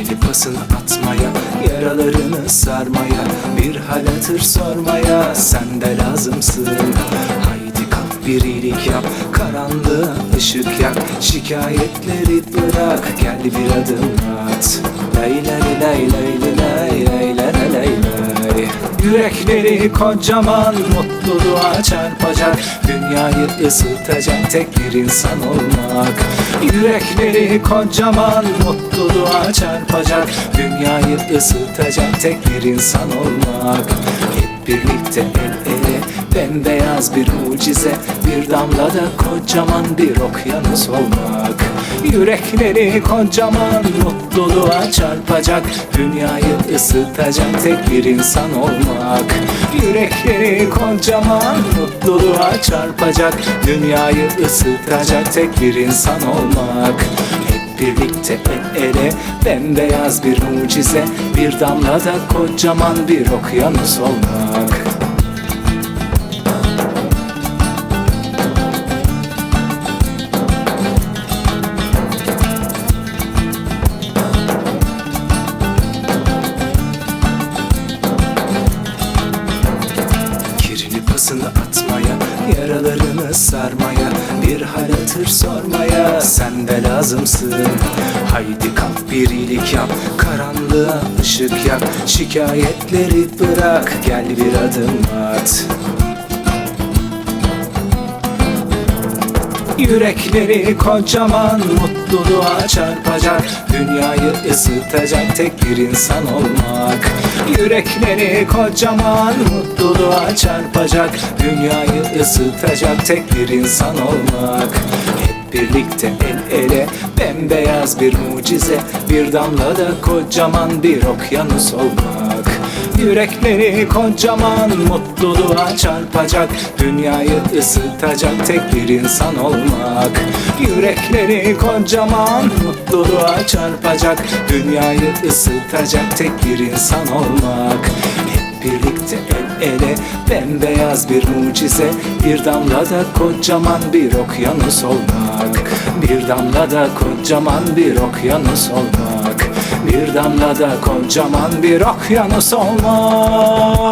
pasını atmaya Yaralarını sarmaya Bir hal hatır sormaya. Sen de lazımsın. Haydi kalk bir iyilik yap Karanlığa ışık yak Şikayetleri bırak. Gel bir adım at. Lay lay lay lay lay lay lay lay lay. Yürekleri kocaman mutluluğa çarpacak. Dünyayı ısıtacak tek bir insan olmak. Yürekleri kocaman mutluluğa çarpacak Dünyayı ısıtacak tek bir insan olmak. Hep birlikte el ele Bembeyaz bir mucize. Bir damlada kocaman bir okyanus olmak. Yürekleri kocaman mutluluğa çarpacak. Dünyayı ısıtacak tek bir insan olmak. Yürekleri kocaman mutluluğa çarpacak. Dünyayı ısıtacak tek bir insan olmak birlikte el ele. Bembeyaz bir mucize Bir damlada kocaman bir okyanus olmak atmaya Yaralarını sarmaya Bir hal hatır sormaya. Sen de lazımsın. Haydi kalk bir iyilik yap Karanlığa ışık yak Şikayetleri bırak. Gel bir adım at Yürekleri kocaman mutluluğa çarpacak Dünyayı ısıtacak tek bir insan olmak. Yürekleri kocaman mutluluğa çarpacak Dünyayı ısıtacak tek bir insan olmak. Hep birlikte el ele Bembeyaz bir mucize Bir damlada kocaman bir okyanus olmak Yürekleri kocaman mutluluğa çarpacak Dünyayı ısıtacak tek bir insan olmak. Yürekleri kocaman mutluluğa çarpacak Dünyayı ısıtacak tek bir insan olmak. Hep birlikte el ele Bembeyaz bir mucize Bir damlada kocaman bir okyanus olmak. Bir damlada kocaman bir okyanus olmak bir damla da kocaman bir okyanus olmaz.